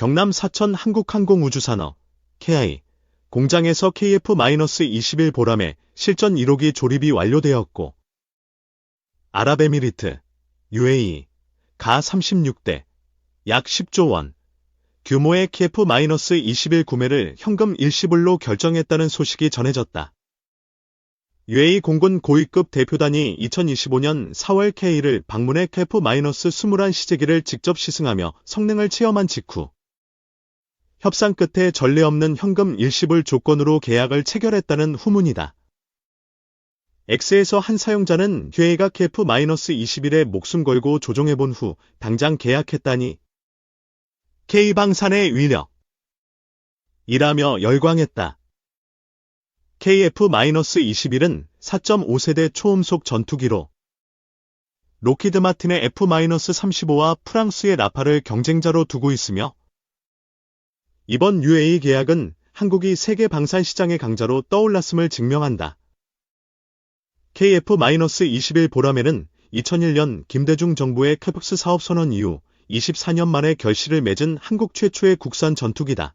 경남 사천 한국항공우주산업 KI 공장에서 KF-21 보람에 실전 1호기 조립이 완료되었고 아랍에미리트 UAE 가 36대 약 10조 원 규모의 KF-21 구매를 현금 일시불로 결정했다는 소식이 전해졌다. UAE 공군 고위급 대표단이 2025년 4월 K를 방문해 KF-21 시제기를 직접 시승하며 성능을 체험한 직후 협상 끝에 전례 없는 현금 일시불 조건으로 계약을 체결했다는 후문이다. X에서 한 사용자는 휴에이가 KF-21에 목숨 걸고 조종해본 후 당장 계약했다니 K방산의 위력 이라며 열광했다. KF-21은 4.5세대 초음속 전투기로 로키드 마틴의 F-35와 프랑스의 라파를 경쟁자로 두고 있으며 이번 UAE 계약은 한국이 세계 방산 시장의 강자로 떠올랐음을 증명한다. KF-21 보람에는 2001년 김대중 정부의 캐벅스 사업 선언 이후 24년 만에 결실을 맺은 한국 최초의 국산 전투기다.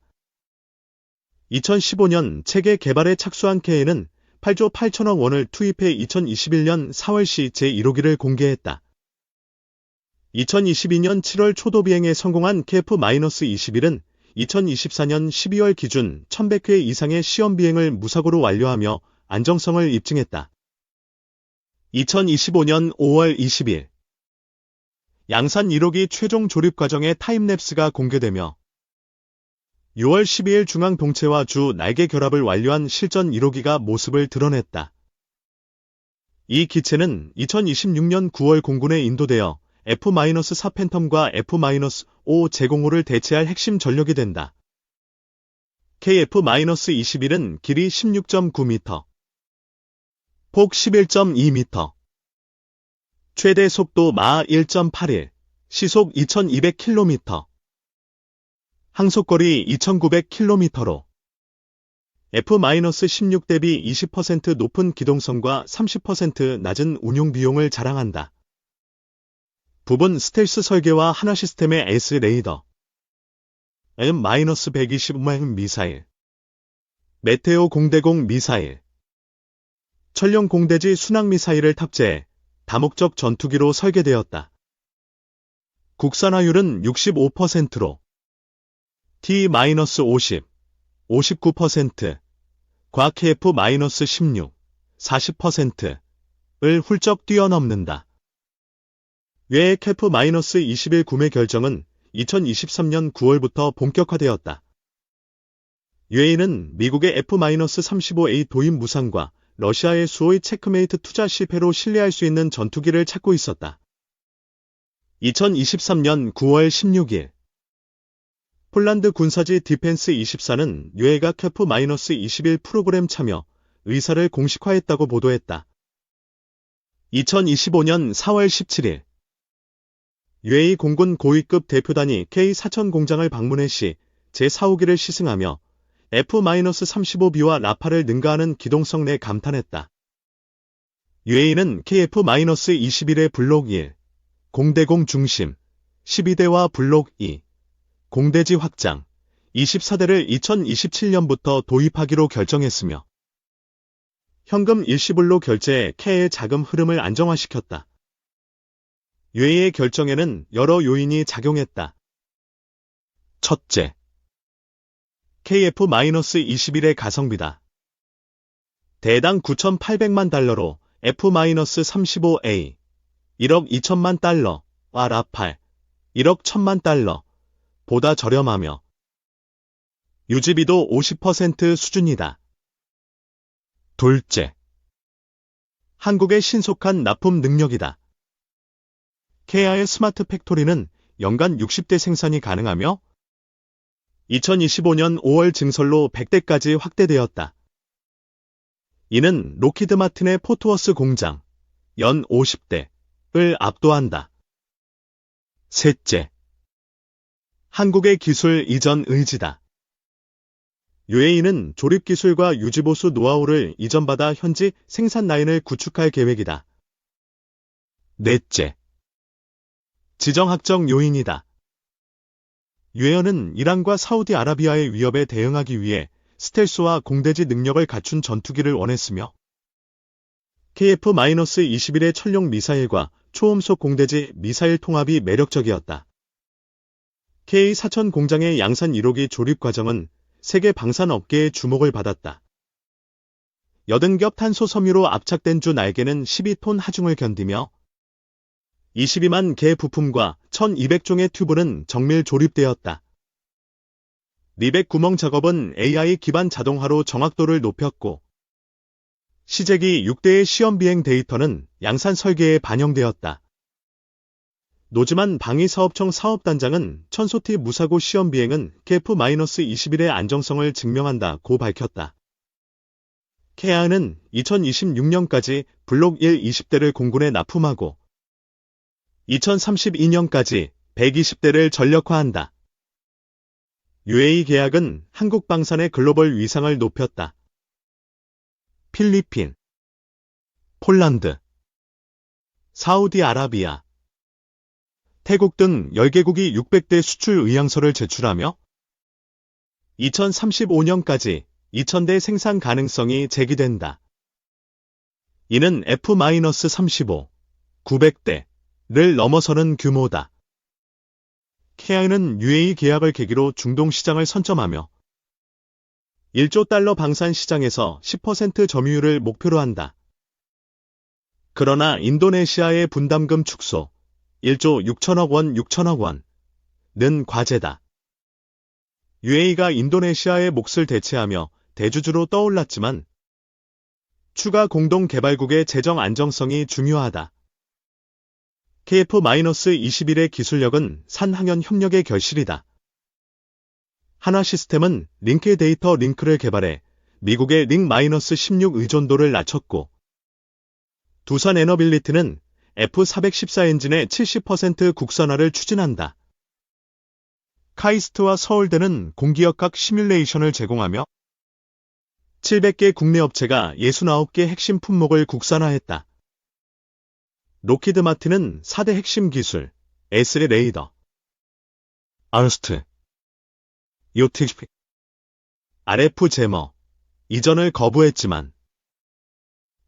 2015년 체계 개발에 착수한 K는 8조 8천억 원을 투입해 2021년 4월시 제1호기를 공개했다. 2022년 7월 초도 비행에 성공한 KF-21은 2024년 12월 기준 1100회 이상의 시험 비행을 무사고로 완료하며 안정성을 입증했다. 2025년 5월 20일 양산 1호기 최종 조립 과정의 타임랩스가 공개되며 6월 12일 중앙 동체와 주 날개 결합을 완료한 실전 1호기가 모습을 드러냈다. 이 기체는 2026년 9월 공군에 인도되어 F-4 팬텀과 F-5 제공호를 대체할 핵심 전력이 된다. KF-21은 길이 16.9m, 폭 11.2m, 최대 속도 마 1.81, 시속 2200km, 항속거리 2900km로 F-16 대비 20% 높은 기동성과 30% 낮은 운용 비용을 자랑한다. 부분 스텔스 설계와 하나 시스템의 S 레이더, M-120 미사일, 메테오 공대공 미사일, 천령 공대지 순항 미사일을 탑재해 다목적 전투기로 설계되었다. 국산화율은 65%로. T-50, 59%, 과학 KF-16, 40%를 훌쩍 뛰어넘는다. 외의 KF-21 구매 결정은 2023년 9월부터 본격화되었다. UAE는 미국의 F-35A 도입 무상과 러시아의 수호의 체크메이트 투자 실패로 신뢰할 수 있는 전투기를 찾고 있었다. 2023년 9월 16일 폴란드 군사지 디펜스 24는 유해가 KF-21 프로그램 참여 의사를 공식화했다고 보도했다. 2025년 4월 17일 UAE 공군 고위급 대표단이 K-4000 공장을 방문해 시 제4호기를 시승하며 F-35B와 라파를 능가하는 기동성 내 감탄했다. UAE는 KF-21의 블록 1, 공대공 중심, 12대와 블록 2, 공대지 확장, 24대를 2027년부터 도입하기로 결정했으며 현금 일시불로 결제해 K의 자금 흐름을 안정화시켰다. UA의 결정에는 여러 요인이 작용했다. 첫째, KF-21의 가성비다. 대당 9,800만 달러로 F-35A 1억 2천만 달러 와 라팔 1억 1천만 달러 보다 저렴하며 유지비도 50% 수준이다. 둘째, 한국의 신속한 납품 능력이다. 케아의 스마트 팩토리는 연간 60대 생산이 가능하며 2025년 5월 증설로 100대까지 확대되었다. 이는 로키드 마틴의 포트워스 공장 연 50대를 압도한다. 셋째, 한국의 기술 이전 의지다. UAE는 조립 기술과 유지보수 노하우를 이전받아 현지 생산 라인을 구축할 계획이다. 넷째, 지정학적 요인이다. 유해연은 이란과 사우디아라비아의 위협에 대응하기 위해 스텔스와 공대지 능력을 갖춘 전투기를 원했으며 KF-21의 천룡 미사일과 초음속 공대지 미사일 통합이 매력적이었다. K-4000 공장의 양산 1호기 조립 과정은 세계 방산 업계의 주목을 받았다. 여든겹 탄소 섬유로 압착된 주 날개는 12톤 하중을 견디며 22만 개 부품과 1200종의 튜브는 정밀 조립되었다. 리백 구멍 작업은 AI 기반 자동화로 정확도를 높였고 시제기 6대의 시험 비행 데이터는 양산 설계에 반영되었다. 노즈만 방위사업청 사업단장은 천소티 무사고 시험 비행은 KF-21의 안정성을 증명한다고 밝혔다. 케아는 2026년까지 블록 1 20대를 공군에 납품하고 2032년까지 120대를 전력화한다. UAE 계약은 한국 방산의 글로벌 위상을 높였다. 필리핀, 폴란드, 사우디아라비아, 태국 등 10개국이 600대 수출 의향서를 제출하며 2035년까지 2000대 생산 가능성이 제기된다. 이는 F-35, 900대 를 넘어서는 규모다. 케아는 UAE 계약을 계기로 중동 시장을 선점하며 1조 달러 방산 시장에서 10% 점유율을 목표로 한다. 그러나 인도네시아의 분담금 축소 1조 6천억 원 6천억 원는 과제다. UAE가 인도네시아의 몫을 대체하며 대주주로 떠올랐지만 추가 공동개발국의 재정 안정성이 중요하다. KF-21의 기술력은 산항연 협력의 결실이다. 한화 시스템은 링크 데이터 링크를 개발해 미국의 링-16 의존도를 낮췄고 두산 에너빌리티는 F414 엔진의 70% 국산화를 추진한다. 카이스트와 서울대는 공기역학 시뮬레이션을 제공하며 700개 국내 업체가 69개 핵심 품목을 국산화했다. 로키드 마틴은 4대 핵심 기술, 에스레 레이더, 아스트, 요틱스피, RF 제머, 이전을 거부했지만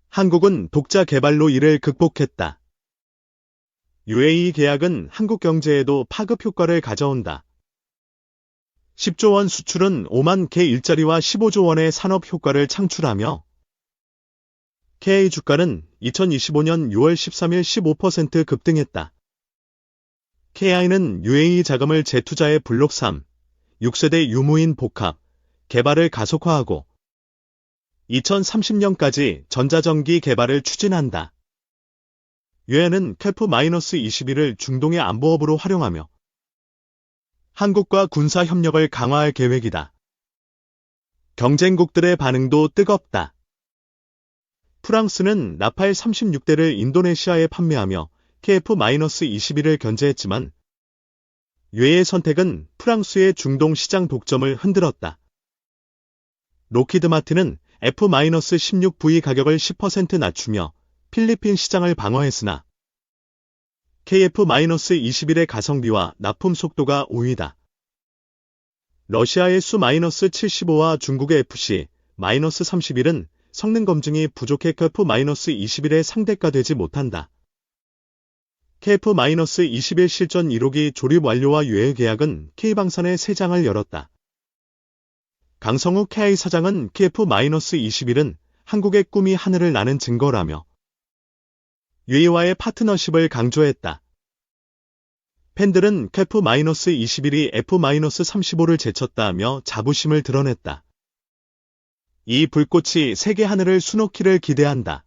한국은 독자 개발로 이를 극복했다. UAE 계약은 한국 경제에도 파급 효과를 가져온다. 10조 원 수출은 5만 개 일자리와 15조 원의 산업 효과를 창출하며 KA 주가는 2025년 6월 13일 15% 급등했다. KI는 UAE 자금을 재투자해 블록 3, 6세대 유무인 복합, 개발을 가속화하고 2030년까지 전자전기 개발을 추진한다. 유엔은 캐프-21을 중동의 안보업으로 활용하며 한국과 군사 협력을 강화할 계획이다. 경쟁국들의 반응도 뜨겁다. 프랑스는 나팔 36대를 인도네시아에 판매하며 KF-21을 견제했지만 유해의 선택은 프랑스의 중동 시장 독점을 흔들었다. 로키드 마틴은 F-16V 가격을 10% 낮추며 필리핀 시장을 방어했으나 KF-21의 가성비와 납품 속도가 5위다. 러시아의 수-75와 중국의 FC-31은 성능 검증이 부족해 KF-21의 상대가 되지 못한다. KF-21 실전 1호기 조립 완료와 유해 계약은 K방산의 새 장을 열었다. 강성우 KI 사장은 KF-21은 한국의 꿈이 하늘을 나는 증거라며 유이와의 파트너십을 강조했다. 팬들은 KF-21이 F-35를 제쳤다며 자부심을 드러냈다. 이 불꽃이 세계 하늘을 수놓기를 기대한다.